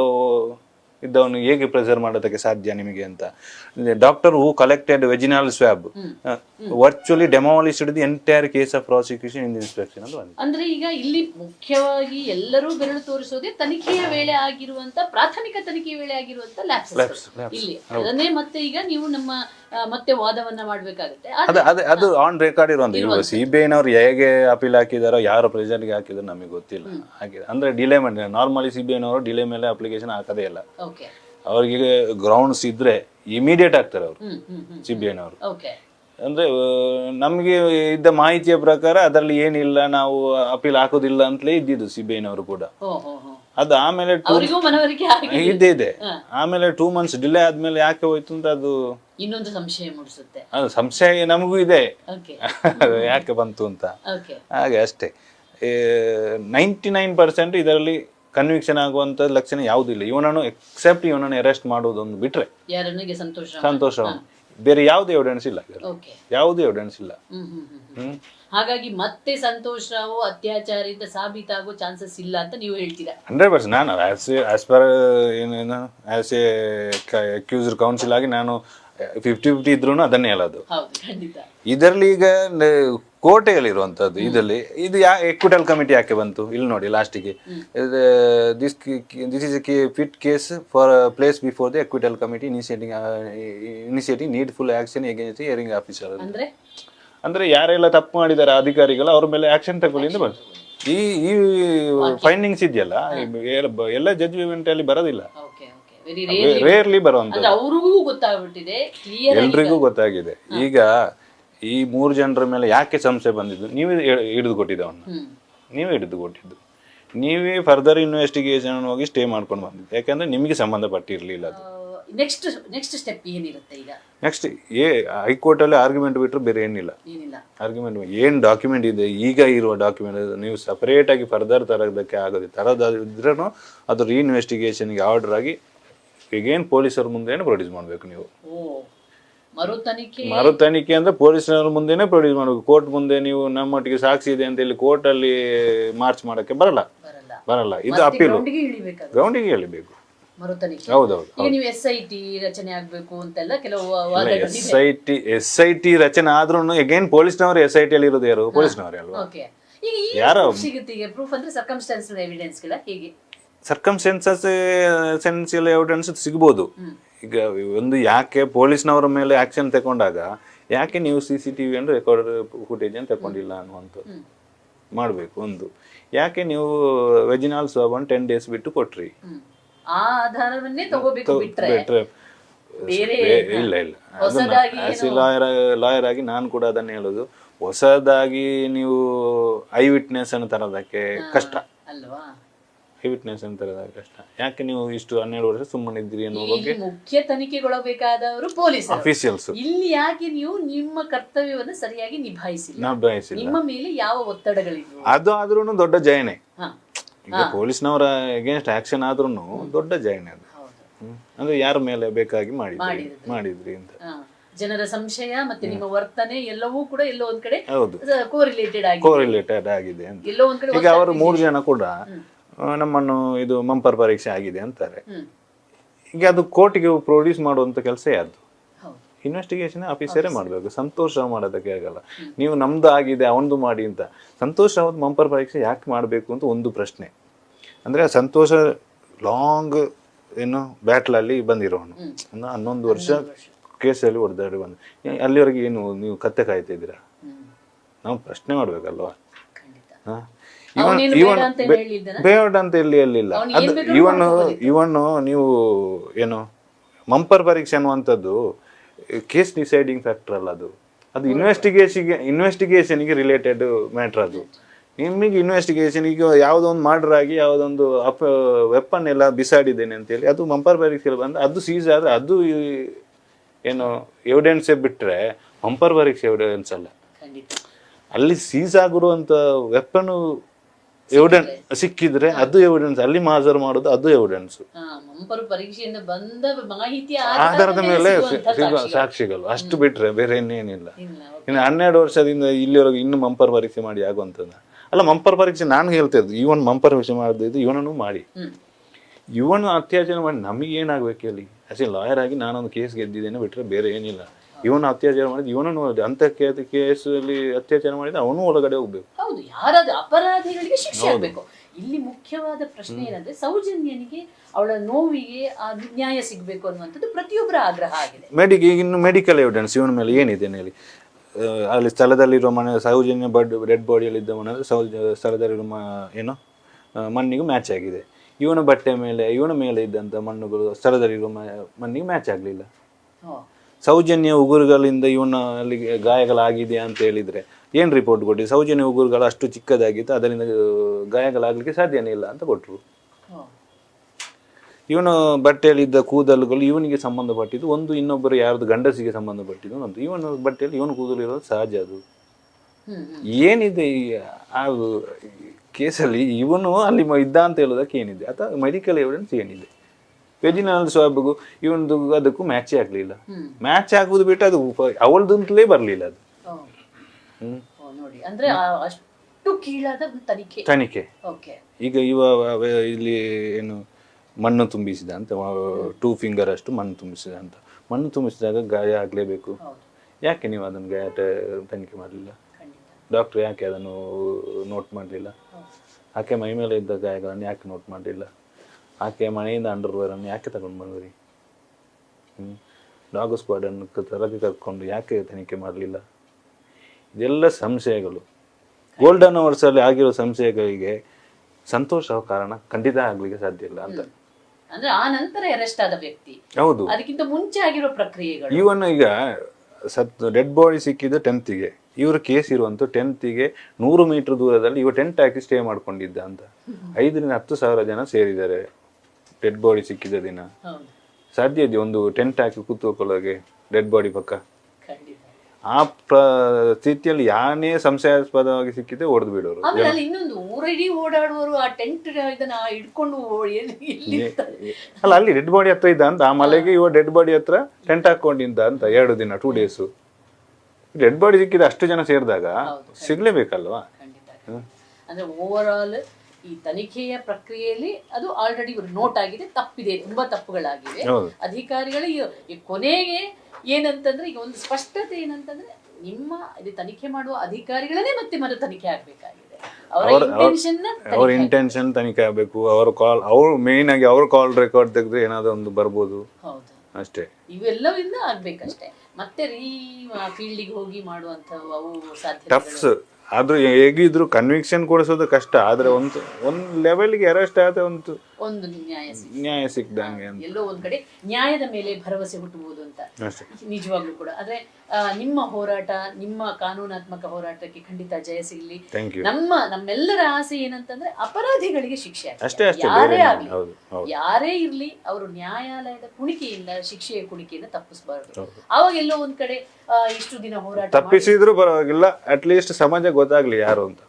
ಇದ್ದವನು ಹೇಗೆ ಪ್ರೆಸರ್ ಮಾಡೋದಕ್ಕೆ ಸಾಧ್ಯ ನಿಮಗೆ ಅಂತ. Doctor who collected vaginal swab virtually demolished the entire case of prosecution in inspection ಅಂತ ಬಂದಿದೆ. ಅಂದ್ರೆ ಈಗ ಇಲ್ಲಿ ಮುಖ್ಯವಾಗಿ ಎಲ್ಲರೂ ಬೆರಳು ತೋರಿಸೋದೇ ತನಿಖೆಯ ವೇಳೆ ಆಗಿರುವಂತ ಪ್ರಾಥಮಿಕ ತನಿಖೆಯ ವೇಳೆ ಆಗಿರುವಂತ lapses. ಇಲ್ಲಿ. ಅದನ್ನೇ ಮತ್ತೆ ಈಗ ನೀವು ನಮ್ಮ ಮತ್ತೆ ವಾದವನ್ನ ಮಾಡಬೇಕಾಗುತ್ತೆ. ಅದು ಅದು ಆನ್ ರೆಕಾರ್ಡ್ ಇರುವಂತ. ಸಿಬಿಐ ನವರು ಹೇಗೆ ಅಪೀಲ್ ಹಾಕಿದಾರೋ ಯಾರು ಪ್ರೆಸೆಂಟ್ಗೆ ಹಾಕಿದ್ರು ನಮಗೆ ಗೊತ್ತಿಲ್ಲ. ಹಾಗೆ ಅಂದ್ರೆ ಡಿಲೇ ಮಾಡಿ ನಾರ್ಮಲಿ ಸಿಬಿಐ ನವರು ಡಿಲೇ ಮೇಲೆ ಅಪ್ಲಿಕೇಶನ್ ಹಾಕೋದೇ ಇಲ್ಲ. ಅವ್ರಿಗೆ ಗ್ರೌಂಡ್ಸ್ ಇದ್ರೆ ಇಮಿಡಿಯೇಟ್ ಆಗ್ತಾರೆ ಅವರು. ಸಿಬಿಐನವರು ಅಂದ್ರೆ ನಮಗೆ ಇದ್ದ ಮಾಹಿತಿಯ ಪ್ರಕಾರ ಅದರಲ್ಲಿ ಏನಿಲ್ಲ ನಾವು ಅಪೀಲ್ ಹಾಕೋದಿಲ್ಲ ಅಂತಲೇ ಇದ್ದಿದ್ದು ಸಿ ಬಿ ಐನವರು ಕೂಡ ಅದು ಆಮೇಲೆ ಇದೆ ಇದೆ. ಆಮೇಲೆ ಟೂ ಮಂತ್ಸ್ ಡಿಲೇ ಆದ್ಮೇಲೆ ಯಾಕೆ ಹೋಯ್ತು ಅಂತ ಅದು ಇನ್ನೊಂದು ಸಂಶಯ ಮೂಡಿಸುತ್ತೆ. ಅದು ಸಂಶಯ ನಮಗೂ ಇದೆ. ಯಾಕೆ ಬಂತು ಅಂತ. ಹಾಗೆ ಅಷ್ಟೇ. ನೈಂಟಿ ನೈನ್ ಪರ್ಸೆಂಟ್ ಇದರಲ್ಲಿ ಕನ್ವಿಕ್ಷನ್ ಆಗುವಂತ ಲಕ್ಷಣ ಯಾವುದಿಲ್ಲ ಇವನನ್ನು ಎಕ್ಸೆಪ್ಟ್ ಇವನನ್ನು ಅರೆಸ್ಟ್ ಮಾಡುವುದೊಂದು ಬಿಟ್ರೆ ಸಂತೋಷ ಸಂತೋಷ ಬೇರೆ ಯಾವುದೇ ಎವಿಡೆನ್ಸ್ ಇಲ್ಲ ಯಾವುದೇ ಎವಿಡೆನ್ಸ್ ಇಲ್ಲ. ಹಾಗಾಗಿ ಮತ್ತೆ ಸಂತೋಷ್ ರಾವ್ ಅತ್ಯಾಚಾರದಿಂದ ಸಾಬೀತಾಗೋ ಚಾನ್ಸಸ್ ಇಲ್ಲ ಅಂತ ನೀವು ಹೇಳ್ತೀರಾ? ಹಂಡ್ರೆಡ್ ಪರ್ಸೆಂಟ್ ನಾನು ಆಸ್ ಆಸ್ ಪರ್ ಏನೇನು ಆಸ್ ಎ ಅಕ್ಯೂಸ್ಡ್ ಕೌನ್ಸಿಲ್ ಆಗಿ ನಾನು ಫಿಫ್ಟಿ ಫಿಫ್ಟಿ ಇದ್ರೂ ಅದನ್ನೇ ಹೇಳೋದು. ಇದರಲ್ಲಿ ಈಗ ಕೋಟೆಯಲ್ಲಿರುವಂಥದ್ದು ಇದರಲ್ಲಿ. ಇದು ಯಾ ಎಕ್ವಿಟಲ್ ಕಮಿಟಿ ಯಾಕೆ ಬಂತು? ಇಲ್ಲಿ ನೋಡಿ ಲಾಸ್ಟಿಗೆ this this is a fit case for place before the acquittal committee initiating initiating needful action against hearing officer ಅಂದ್ರೆ? ಯಾರೆಲ್ಲ ತಪ್ಪು ಮಾಡಿದ್ದಾರೆ ಅಧಿಕಾರಿಗಳು ಅವ್ರ ಮೇಲೆ ಆಕ್ಷನ್ ತಗೊಳ್ಳಿಂದ ಬಂತು. ಈ ಈ ಫೈಂಡಿಂಗ್ಸ್ ಇದೆಯಲ್ಲ ಎಲ್ಲ- ಜಜ್ಮೆಂಟ್ ಅಲ್ಲಿ ಬರೋದಿಲ್ಲ. ರೇರ್ಲಿ ಬರುವಂತ ಅವ್ರಿಗೂ ಗೊತ್ತಾಗ್ಬಿಟ್ಟಿದೆ ಎಲ್ರಿಗೂ ಗೊತ್ತಾಗಿದೆ. ಈಗ ಈ ಮೂರು ಜನರ ಮೇಲೆ ಯಾಕೆ ಸಂಶಯ ಬಂದಿದ್ದು? ನೀವೇ ಹಿಡಿದು ಕೊಟ್ಟಿದ್ದು ಅವನ್ನ ನೀವೇ ಹಿಡಿದು ಕೊಟ್ಟಿದ್ದು. ನೀವೇ ಫರ್ದರ್ ಇನ್ವೆಸ್ಟಿಗೇಷನ್ ಹೋಗಿ ಸ್ಟೇ ಮಾಡ್ಕೊಂಡು ಬಂದಿದ್ದು. ಯಾಕಂದ್ರೆ ನಿಮಗೆ ಸಂಬಂಧಪಟ್ಟಿರ್ಲಿಲ್ಲ ಅದು. ನೆಕ್ಸ್ಟ್ ನೆಕ್ಸ್ಟ್ ಸ್ಟೆಪ್ ಏನಿರುತ್ತೆ ಈಗ? ನೆಕ್ಸ್ಟ್ ಏ ಹೈಕೋರ್ಟಲ್ಲಿ ಆರ್ಗ್ಯುಮೆಂಟ್ ಬಿಟ್ಟರೆ ಬೇರೆ ಏನಿಲ್ಲ. ಆರ್ಗ್ಯುಮೆಂಟ್ ಏನು ಡಾಕ್ಯುಮೆಂಟ್ ಇದೆ? ಈಗ ಇರುವ ಡಾಕ್ಯುಮೆಂಟ್ ನೀವು ಸಪರೇಟಾಗಿ ಫರ್ದರ್ ತರೋದಕ್ಕೆ ಆಗೋದು ತರೋದಿದ್ರೂ ಅದು ರೀಇನ್ವೆಸ್ಟಿಗೇಷನ್ಗೆ ಆರ್ಡರ್ ಆಗಿ ಈಗೇನು ಪೊಲೀಸರ ಮುಂದೆನೇ ಪ್ರೊಡ್ಯೂಸ್ ಮಾಡಬೇಕು ನೀವು. ಮರು ತನಿಖೆ ಅಂದ್ರೆ ಪೊಲೀಸರ ಮುಂದೆನೇ ಪ್ರೊಡ್ಯೂಸ್ ಮಾಡಬೇಕು. ಕೋರ್ಟ್ ಮುಂದೆ ನೀವು ನಮ್ಮೊಟ್ಟಿಗೆ ಸಾಕ್ಷಿ ಇದೆ ಅಂತ ಹೇಳಿ ಕೋರ್ಟಲ್ಲಿ ಮಾರ್ಚ್ ಮಾಡಕ್ಕೆ ಬರಲ್ಲ. ಬರಲ್ಲ. ಇದು ಅಪೀಲು ಗ್ರೌಂಡ್ಗೆ ನೀವು S I T S I T ರಚನೆ ಆದ್ರೂ ಎಗೇನ್ ಪೊಲೀಸ್ನವರು ಎಸ್ ಐ ಟಿ ಅಲ್ಲಿ ಇರೋದು ಯಾರು? ಪೊಲೀಸ್ನವರೇ ಅಲ್ವಾ? ಯಾರೋ- ಸಿಗುತ್ತೆ ಪ್ರೂಫ್ ಅಂದ್ರೆ ಸರ್ಕಮ್ಸ್ಟಾನ್ಸ್ ಎವಿಡೆನ್ಸ್ಗಳ ಹೇಗೆ? ಸರ್ಕಮ್ಸೆನ್ಸಸ್ ಸೆನ್ಸಿಯಲ್ ಎವಿಡೆನ್ಸ್ ಸಿಗ್ಬೋದು. ಈಗ ಒಂದು ಯಾಕೆ ಪೊಲೀಸ್ನವರ ಮೇಲೆ ಆಕ್ಷನ್ ತಗೊಂಡಾಗ ಯಾಕೆ ನೀವು ಸಿ ಸಿ ಟಿ ವಿ ಅಂದ್ರೆ ರೆಕಾರ್ಡ್ ಫುಟೇಜ್ ಅನ್ನು ತಗೊಂಡಿಲ್ಲ ಅನ್ನುವಂಥದ್ದು ಮಾಡಬೇಕು ಒಂದು. ಯಾಕೆ ನೀವು ವೆಜಿನಾಲ್ ಸಾಬನ್ ಟೆನ್ ಡೇಸ್ ಬಿಟ್ಟು ಕೊಟ್ರಿ? ಇಲ್ಲ. ಇಲ್ಲ ಲಾಯರ್ ಲಾಯರ್ ಆಗಿ ನಾನು ಕೂಡ ಅದನ್ನ ಹೇಳೋದು. ಹೊಸದಾಗಿ ನೀವು ಐ ವಿಟ್ನೆಸ್ ಅನ್ನು ತರೋದಕ್ಕೆ ಕಷ್ಟ. ಅಲ್ವಾ ಅಂತ ತರೋದಕ್ಕೆ ಕಷ್ಟ. ಯಾಕೆ ನೀವು ಇಷ್ಟು ಹನ್ನೆರಡು ವರ್ಷ ಸುಮ್ಮನೆ ಇದ್ದೀರಿ ಅನ್ನೋ ಬಗ್ಗೆ ಮುಖ್ಯ ತನಿಖೆಗೊಳಬೇಕಾದವರು ಪೊಲೀಸ್ ಅಫಿಷಿಯಲ್ಸ್ ಇಲ್ಲಿ ಯಾಕೆ ನೀವು ನಿಮ್ಮ ಕರ್ತವ್ಯವನ್ನು ಸರಿಯಾಗಿ ನಿಭಾಯಿಸಿಲ್ಲ? ನಾವು ಬಯಸಿಲ್ಲ ನಿಮ್ಮ ಮೇಲೆ ಯಾವ ಒತ್ತಡಗಳಿವೆ ಅದು ಆದ್ರೂ ದೊಡ್ಡ ಜಯನೆ. ಈಗ ಪೊಲೀಸ್ನವರ ಅಗೇನ್ಸ್ಟ್ ಆಕ್ಷನ್ ಆದ್ರೂ ದೊಡ್ಡ ಜಯನೆ ಅದು. ಅಂದ್ರೆ ಯಾರ ಮೇಲೆ ಬೇಕಾಗಿ ಮಾಡಿದ್ರಿ? ಮಾಡಿದ್ರಿ. ಅಂತ. ಜನರ ಸಂಶಯ ಮತ್ತೆ ನಿಮ್ಮ ವರ್ತನೆ ಎಲ್ಲವೂ ಕೂಡ ಎಲ್ಲೋ ಒಂದ್ ಕಡೆ ಕೋರಿಲೇಟೆಡ್ ಆಗಿ ಕೋರಿಲೇಟೆಡ್ ಆಗಿದೆ ಅಂತ. ಎಲ್ಲೋ ಒಂದ್ ಕಡೆ ಈಗ ಅವರು ಮೂರು ಜನ ಕೂಡ ನಮ್ಮನ್ನು ಇದು ಮಂಪರ್ ಪರೀಕ್ಷೆ ಆಗಿದೆ ಅಂತಾರೆ. ಹೀಗೆ ಈಗ ಅದು ಕೋರ್ಟಿಗೆ ಪ್ರೊಡ್ಯೂಸ್ ಮಾಡುವಂಥ ಕೆಲಸ ಯಾವುದು ಇನ್ವೆಸ್ಟಿಗೇಷನ್ ಆಫೀಸರೇ ಮಾಡಬೇಕು. ಸಂತೋಷ ರಾವ್ ಮಾಡೋದಕ್ಕೆ ಆಗಲ್ಲ. ನೀವು ನಮ್ದು ಆಗಿದೆ ಅವನದು ಮಾಡಿ ಅಂತ. ಸಂತೋಷ ರಾವ್ ಮಂಪರ್ ಪರೀಕ್ಷೆ ಯಾಕೆ ಮಾಡಬೇಕು ಅಂತ ಒಂದು ಪ್ರಶ್ನೆ. ಅಂದ್ರೆ ಸಂತೋಷ ಲಾಂಗ್ ಏನು ಬ್ಯಾಟ್ಲಲ್ಲಿ ಬಂದಿರೋನು. ಹನ್ನೊಂದು ವರ್ಷ ಕೇಸಲ್ಲಿ ಹೊಡೆದಾಡಿ ಬಂದು. ಅಲ್ಲಿವರೆಗೆ ಏನು ನೀವು ಕತ್ತೆ ಕಾಯ್ತಿದ್ದೀರಾ? ನಾವು ಪ್ರಶ್ನೆ ಮಾಡ್ಬೇಕಲ್ವಾ? ಹಾ? ಅವನೇನು ಇವನ್ ಬೇಡ ಅಂತ ಎಲ್ಲಿ ಎಲ್ಲಿಲ್ಲ. ಅದು ಇವನು. ಇವನು ನೀವು ಏನು ಮಂಪರ್ ಪರೀಕ್ಷೆ ಅನ್ನುವಂಥದ್ದು ಕೇಸ್ ಡಿಸೈಡಿಂಗ್ ಫ್ಯಾಕ್ಟರ್ ಅಲ್ಲ ಅದು. ಅದು ಇನ್ವೆಸ್ಟಿಗೇಷನ್ಗೆ ಇನ್ವೆಸ್ಟಿಗೇಷನ್ಗೆ ರಿಲೇಟೆಡ್ ಮ್ಯಾಟ್ರ್ ಅದು ನಿಮಗೆ ಇನ್ವೆಸ್ಟಿಗೇಷನ್ ಈಗ ಯಾವುದೋ ಒಂದು ಮರ್ಡರ್ ಆಗಿ ಯಾವುದೊಂದು ಅಪ್ ವೆಪನ್ ಎಲ್ಲ ಬಿಸಾಡಿದ್ದೇನೆ ಅಂತೇಳಿ ಅದು ಮಂಪರ್ ಪರೀಕ್ಷೆಯಲ್ಲಿ ಬಂದು ಅದು ಸೀಸ್ ಆದರೆ ಅದು ಏನು ಎವಿಡೆನ್ಸೇ ಬಿಟ್ಟರೆ ಮಂಪರ್ ಪರೀಕ್ಷೆ ಎವಿಡೆನ್ಸ್ ಅಲ್ಲ. ಅಲ್ಲಿ ಸೀಸ್ ಆಗಿರುವಂಥ ವೆಪನ್ ಎವಿಡೆನ್ಸ್ ಸಿಕ್ಕಿದ್ರೆ ಅದು ಎವಿಡೆನ್ಸ್ ಅಲ್ಲಿ ಮಾಜರ್ ಮಾಡೋದು ಅದು ಎವಿಡೆನ್ಸ್ ಪರೀಕ್ಷೆಯಿಂದ ಬಂದ ಮಾಹಿತಿ ಆಧಾರದ ಮೇಲೆ ಸಾಕ್ಷಿಗಳು. ಅಷ್ಟು ಬಿಟ್ರೆ ಬೇರೆ ಇನ್ನೇನಿಲ್ಲ. ಇಲ್ಲ ಇನ್ನು ಹನ್ನೆರಡು ವರ್ಷದಿಂದ ಇಲ್ಲಿವರೆಗೂ ಇನ್ನು ಮಂಪರ್ ಪರೀಕ್ಷೆ ಮಾಡಿ ಆಗುವಂಥದ್ದು. ಅಲ್ಲ ಮಂಪರ್ ಪರೀಕ್ಷೆ ನಾನು ಹೇಳ್ತಾ ಇದ್ದು ಇವನ್ ಮಂಪರ್ ಪರೀಕ್ಷೆ ಮಾಡಿದ್ದು ಇವನನ್ನು ಮಾಡಿ. ಇವನು ಅತ್ಯಾಚಾರ ಮಾಡಿ ನಮಗೆ ಏನಾಗಬೇಕು ಹೇಳಿ? ಆಸ್ ಎ ಲಾಯರ್ ಆಗಿ ನಾನೊಂದು ಕೇಸ್ ಗೆದ್ದಿದ್ದೇನೆ ಬಿಟ್ಟರೆ ಬೇರೆ ಏನಿಲ್ಲ. ಇವನು ಅತ್ಯಾಚಾರ ಮಾಡಿದ ಇವನನ್ನು ಅಂತ ಕೇಸಲ್ಲಿ ಅತ್ಯಾಚಾರ ಮಾಡಿದ ಅವನು ಒಳಗಡೆ ಹೋಗ್ಬೇಕು. ಹೌದು ಯಾರಾದ್ರೂ ಅಪರಾಧಿಗಳಿಗೆ ಶಿಕ್ಷೆ ಆಗಬೇಕು. ಇಲ್ಲಿ ಮುಖ್ಯವಾದ ಪ್ರಶ್ನೆ ಏನಂದ್ರೆ ಸೌಜನ್ಯನಿಗೆ ಅವಳ ನೋವಿಗೆ ಆ ನ್ಯಾಯ ಸಿಗ್ಬೇಕು ಅನ್ನುವಂಥದ್ದು ಪ್ರತಿಯೊಬ್ಬರ ಆಗ್ರಹ ಆಗಿದೆ. ಮೆಡಿಕ್ ಈಗ ಇನ್ನು ಮೆಡಿಕಲ್ ಎವಿಡೆನ್ಸ್ ಇವನ ಮೇಲೆ ಏನಿದೆ ಹೇಳಿ ಅಲ್ಲಿ ಸ್ಥಳದಲ್ಲಿರುವ ಮನೆ ಸೌಜನ್ಯ ಬಡ್ ಡೆಡ್ ಬಾಡಿಯಲ್ಲಿದ್ದ ಮನೆ ಸೌಜ ಸ್ಥಳದಲ್ಲಿರುವ ಮ ಏನು? ಮಣ್ಣಿಗೂ ಮ್ಯಾಚ್ ಆಗಿದೆ. ಇವನ ಬಟ್ಟೆ ಮೇಲೆ ಇವನ ಮೇಲೆ ಇದ್ದಂಥ ಮಣ್ಣುಗಳು ಸ್ಥಳದಲ್ಲಿರುವ ಮಣ್ಣಿಗೆ ಮ್ಯಾಚ್ ಆಗಲಿಲ್ಲ. ಸೌಜನ್ಯ ಉಗುರುಗಳಿಂದ ಇವನ ಅಲ್ಲಿ ಗಾಯಗಳಾಗಿದೆ ಅಂತ ಹೇಳಿದರೆ ಏನು ರಿಪೋರ್ಟ್ ಕೊಟ್ಟಿದೆ ಸೌಜನ್ಯ ಉಗುರುಗಳು ಅಷ್ಟು ಚಿಕ್ಕದಾಗಿತ್ತು ಅದರಿಂದ ಗಾಯಗಳಾಗಲಿಕ್ಕೆ ಸಾಧ್ಯನೇ ಇಲ್ಲ ಅಂತ ಕೊಟ್ಟರು ಇವನು ಬಟ್ಟೆಯಲ್ಲಿದ್ದ ಕೂದಲುಗಳು ಇವನಿಗೆ ಸಂಬಂಧಪಟ್ಟಿದ್ದು ಒಂದು ಇನ್ನೊಬ್ಬರು ಯಾರ್ದು ಗಂಡಸಿಗೆ ಸಂಬಂಧಪಟ್ಟಿದ್ದು ಒಂದು ಇವನ ಬಟ್ಟೆಯಲ್ಲಿ ಇವನು ಕೂದಲು ಇರೋದು ಸಹಜ ಅದು. ಏನಿದೆ ಈ ಆ ಕೇಸಲ್ಲಿ ಇವನು ಅಲ್ಲಿ ಇದ್ದ ಅಂತ ಹೇಳೋದಕ್ಕೆ ಏನಿದೆ? ಅಥವಾ ಮೆಡಿಕಲ್ ಎವಿಡೆನ್ಸ್ ಏನಿದೆ? ವೆಜಿನಲ್ ಸ್ವಾಬ್ಗೂ ಇವನದು ಅದಕ್ಕೂ ಮ್ಯಾಚೇ ಆಗಲಿಲ್ಲ. ಮ್ಯಾಚ್ ಆಗುದು ಬಿಟ್ಟು ಅದು ಅವಳದಂತಲೇ ಬರಲಿಲ್ಲ ಅದು. ಅಂದ್ರೆ ಅಷ್ಟು ಕೀಳಾದ ತನಿಖೆ. ತನಿಖೆ. ಓಕೆ. ಈಗ ಇವ ಇಲ್ಲಿ ಏನು ಮಣ್ಣು ತುಂಬಿಸಿದ ಅಂತ ಟೂ ಫಿಂಗರ್ ಅಷ್ಟು ಮಣ್ಣು ತುಂಬಿಸಿದ ಅಂತ. ಮಣ್ಣು ತುಂಬಿಸಿದಾಗ ಗಾಯ ಆಗಲೇಬೇಕು. ಯಾಕೆ ನೀವು ಅದನ್ನು ಗಾಯ ತನಿಖೆ ಮಾಡಲಿಲ್ಲ? ಡಾಕ್ಟರ್ ಯಾಕೆ ಅದನ್ನು ನೋಟ್ ಮಾಡಲಿಲ್ಲ? ಆಕೆ ಮೈ ಮೇಲೆ ಇದ್ದ ಗಾಯಗಳನ್ನು ಯಾಕೆ ನೋಟ್ ಮಾಡಲಿಲ್ಲ? ಆಕೆ ಮನೆಯಿಂದ ಅಂಡರ್ವೇರನ್ನು ಯಾಕೆ ತಗೊಂಡು ಬಂದ್ರಿ? ಡಾಗ್ ಸ್ಕ್ವಾಡನ್ನು ತರಗೆ ಕರ್ಕೊಂಡು ಯಾಕೆ ತನಿಖೆ ಮಾಡಲಿಲ್ಲ? ಇದೆಲ್ಲ ಸಂಶಯಗಳು. ಗೋಲ್ಡನ್ ಅವರ್ಸಲ್ಲಿ ಆಗಿರೋ ಸಂಶಯಗಳಿಗೆ ಸಂತೋಷ ಕಾರಣ ಖಂಡಿತ ಆಗ್ಲಿಕ್ಕೆ ಸಾಧ್ಯ ಇಲ್ಲ ಅಂತ. ಅಂದ್ರೆ ಆ ನಂತರ ಅರೆಸ್ಟ್ ಆದ ವ್ಯಕ್ತಿ. ಹೌದು. ಅದಕ್ಕಿಂತ ಮುಂಚೆ ಆಗಿರೋ ಪ್ರಕ್ರಿಯೆಗಳು. ಇವನ್ ಈಗ ಸತ್ ಡೆಡ್ ಬಾಡಿ ಸಿಕ್ಕಿದ್ದು ಟೆಂತ್ಗೆ ಇವ್ರ ಕೇಸ್ ಇರುವಂತ ಟೆಂತ್ಗೆ ನೂರು ಮೀಟರ್ ದೂರದಲ್ಲಿ ಇವ ಟೆಂಟ್ ಹಾಕಿ ಸ್ಟೇ ಮಾಡ್ಕೊಂಡಿದ್ದ ಅಂತ. ಐದರಿಂದ ಹತ್ತು ಸಾವಿರ ಜನ ಸೇರಿದ್ದಾರೆ. ಡೆಡ್ ಬಾಡಿ ಸಿಕ್ಕಿದ ದಿನ. ಸಾಧ್ಯ ಇದೆ ಒಂದು ಟೆಂಟ್ ಹಾಕಿ ಕೂತ್ಕೊಳ್ಳೋಕೆ ಡೆಡ್ ಬಾಡಿ ಪಕ್ಕ. ಆ ಸ್ಥಿತಿಯಲ್ಲಿ ಯಾನೇ ಸಂಶಯಾಸ್ಪದವಾಗಿ ಸಿಕ್ಕಿದೆ ಹೊಡೆದು ಬಿಡೋರು. ಆಮೇಲೆ ಅಲ್ಲಿ ಇನ್ನೊಂದು ಊರಡಿ ಓಡಾಡುವವರು ಆ ಟೆಂಟ್ ಇದನ್ನ ಹಿಡ್ಕೊಂಡು? ಅಲ್ಲ ಅಲ್ಲಿ ಡೆಡ್ ಬಾಡಿ ಹತ್ರ ಇದ್ದ ಅಂತ ಆ ಮಲೆಗೆ ಇವ ಡೆಡ್ ಬಾಡಿ ಹತ್ರ ಟೆಂಟ್ ಹಾಕೊಂಡಿದ್ದ ಅಂತ ಎರಡು ದಿನ ಟೂ ಡೇಸು ಡೆಡ್ ಬಾಡಿ ಸಿಕ್ಕಿದ ಅಷ್ಟು ಜನ ಸೇರಿದಾಗ ಸಿಗ್ಲೇಬೇಕಲ್ವಾ? ಅಂದ್ರೆ ಓವರ್ ಆಲ್ ಈ ತನಿಖೆಯ ಪ್ರಕ್ರಿಯೆಯಲ್ಲಿ ಅದು ಆಲ್ರೆಡಿ ನೋಟ್ ಆಗಿದೆ ತಪ್ಪಿದೆ ತುಂಬಾ ತಪ್ಪುಗಳಾಗಿವೆ. ಅಧಿಕಾರಿಗಳು ಈ- ಕೊನೆಗೆ ಏನಂತಂದ್ರೆ ಈಗ ಒಂದು ಸ್ಪಷ್ಟತೆ ಏನಂತಂದ್ರೆ ನಿಮ್ಮ ಇದು ತನಿಖೆ ಮಾಡುವ ಅಧಿಕಾರಿಗಳನ್ನೇ ಮತ್ತೆ ಮರು ತನಿಖೆ ಆಗ್ಬೇಕಾಗಿದೆ. ಅವರ ಇಂಟೆನ್ಷನ್ ಅವ್ರ ಇಂಟೆನ್ಷನ್ ತನಿಖೆ ಆಗಬೇಕು. ಅವ್ರ ಕಾಲ್ ಅವ್ರು ಮೇನ್ ಆಗಿ ಅವ್ರ ಕಾಲ್ ರೆಕಾರ್ಡ್ ತೆಗೆದ್ರೆ ಏನಾದ್ರೂ ಒಂದು ಬರ್ಬೋದು. ಹೌದು. ಅಷ್ಟೇ. ಇವೆಲ್ಲವಿಂದ ಆಗ್ಬೇಕಷ್ಟೇ. ಮತ್ತೆ ರೀ ಫೀಲ್ಡಿಗೆ ಹೋಗಿ ಮಾಡುವಂತ ಅವು ಸಾಧ್ಯ ಆದ್ರೂ ಹೇಗಿದ್ರು ಕನ್ವಿಕ್ಷನ್ ಕೊಡಿಸೋದು ಕಷ್ಟ. ಆದ್ರೆ ಒಂದು ಒಂದು ಲೆವೆಲ್ಗೆ ಅರೆಸ್ಟ್ ಆದರೆ ಒಂದು ಒಂದು ನ್ಯಾಯ ನ್ಯಾಯ ಸಿಕ್ದಂಗೆ ಎಲ್ಲೋ ಒಂದ್ ಕಡೆ ನ್ಯಾಯದ ಮೇಲೆ ಭರವಸೆ ಹುಟ್ಟುವುದು ಅಂತ. ನಿಜವಾಗ್ಲೂ ಕೂಡ. ಆದ್ರೆ ನಿಮ್ಮ ಹೋರಾಟ ನಿಮ್ಮ ಕಾನೂನಾತ್ಮಕ ಹೋರಾಟಕ್ಕೆ ಖಂಡಿತ ಜಯ ಸಿಗ್ಲಿ. ನಮ್ಮ ನಮ್ಮೆಲ್ಲರ ಆಸೆ ಏನಂತಂದ್ರೆ ಅಪರಾಧಿಗಳಿಗೆ ಶಿಕ್ಷೆ ಯಾರೇ ಆಗ್ಲಿ. ಯಾರೇ ಇರ್ಲಿ ಅವರು ನ್ಯಾಯಾಲಯದ ಕುಣಿಕೆಯಿಂದ ಶಿಕ್ಷೆಯ ಕುಣಿಕೆಯಿಂದ ತಪ್ಪಿಸಬಾರದು. ಅವಾಗ ಎಲ್ಲೋ ಒಂದ್ ಕಡೆ ಇಷ್ಟು ದಿನ ಹೋರಾಟ ತಪ್ಪಿಸಿದ್ರು ಪರವಾಗಿಲ್ಲ ಅಟ್ ಲೀಸ್ಟ್ ಸಮಾಜ ಗೊತ್ತಾಗ್ಲಿ ಯಾರು ಅಂತ.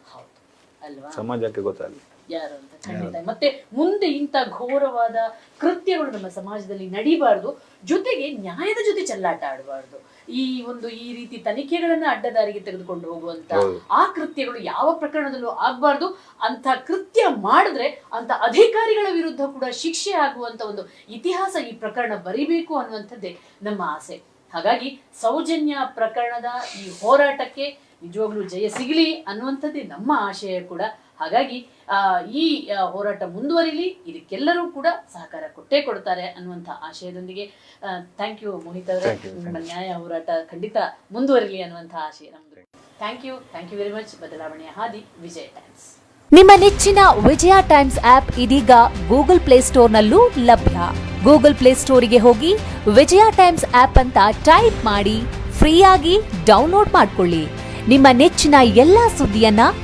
ಅಲ್ವಾ? ಸಮಾಜಕ್ಕೆ ಗೊತ್ತಾಗ್ಲಿ. ಯಾರು ಅಂತ? ಖಂಡಿತ ಮತ್ತೆ ಮುಂದೆ ಇಂಥ ಘೋರವಾದ ಕೃತ್ಯಗಳು ನಮ್ಮ ಸಮಾಜದಲ್ಲಿ ನಡೀಬಾರ್ದು. ಜೊತೆಗೆ ನ್ಯಾಯದ ಜೊತೆ ಚೆಲ್ಲಾಟ ಆಡಬಾರ್ದು. ಈ ಒಂದು ಈ ರೀತಿ ತನಿಖೆಗಳನ್ನ ಅಡ್ಡದಾರಿಗೆ ತೆಗೆದುಕೊಂಡು ಹೋಗುವಂತ. ಆ ಕೃತ್ಯಗಳು ಯಾವ ಪ್ರಕರಣದಲ್ಲೂ ಆಗ್ಬಾರ್ದು. ಅಂತ ಕೃತ್ಯ ಮಾಡಿದ್ರೆ ಅಂತ ಅಧಿಕಾರಿಗಳ ವಿರುದ್ಧ ಕೂಡ ಶಿಕ್ಷೆ ಆಗುವಂತ ಒಂದು ಇತಿಹಾಸ ಈ ಪ್ರಕರಣ ಬರಿಬೇಕು ಅನ್ನುವಂಥದ್ದೇ ನಮ್ಮ ಆಸೆ. ಹಾಗಾಗಿ ಸೌಜನ್ಯ ಪ್ರಕರಣದ ಈ ಹೋರಾಟಕ್ಕೆ ನಿಜವಾಗ್ಲೂ ಜಯ ಸಿಗಲಿ ಅನ್ನುವಂಥದ್ದೇ ನಮ್ಮ ಆಶಯ ಕೂಡ. ಹಾಗಾಗಿ ಆ, ಈ ಹೋರಾಟ ಮುಂದುವರಿಲಿ ಇದಕ್ಕೆಲ್ಲರೂ ಕೂಡ ಸಹಕಾರ ಕೊಟ್ಟೇ ಕೊಡ್ತಾರೆ ಅನ್ನುವಂಥ ಆಶಯದೊಂದಿಗೆ ಥ್ಯಾಂಕ್ ಯು ಮೋಹಿತ್ ಅವರ. ನಮ್ಮ ನ್ಯಾಯ ಹೋರಾಟ ಖಂಡಿತ ಮುಂದುವರಿಲಿ ಅನ್ನುವಂಥ ಆಶಯ ನಮ್ದು. Thank you thank you very much ಬದಲಾವಣೆಯ ಹಾದಿ ವಿಜಯ ಟೈಮ್ಸ್ ನಿಮ್ಮ ನೆಚ್ಚಿನ ವಿಜಯ ಟೈಮ್ಸ್ ಆಪ್ ಇದೀಗ ಗೂಗಲ್ ಪ್ಲೇ ಸ್ಟೋರ್ನಲ್ಲೂ ಲಭ್ಯ. ಗೂಗಲ್ ಪ್ಲೇ ಸ್ಟೋರಿಗೆ ಹೋಗಿ ವಿಜಯ ಟೈಮ್ಸ್ ಆಪ್ ಅಂತ ಟೈಪ್ ಮಾಡಿ ಫ್ರೀಯಾಗಿ ಡೌನ್ಲೋಡ್ ಮಾಡಿಕೊಳ್ಳಿ. ನಿಮ್ಮ ನೆಚ್ಚಿನ ಎಲ್ಲಾ ಸುದ್ದಿಯನ್ನ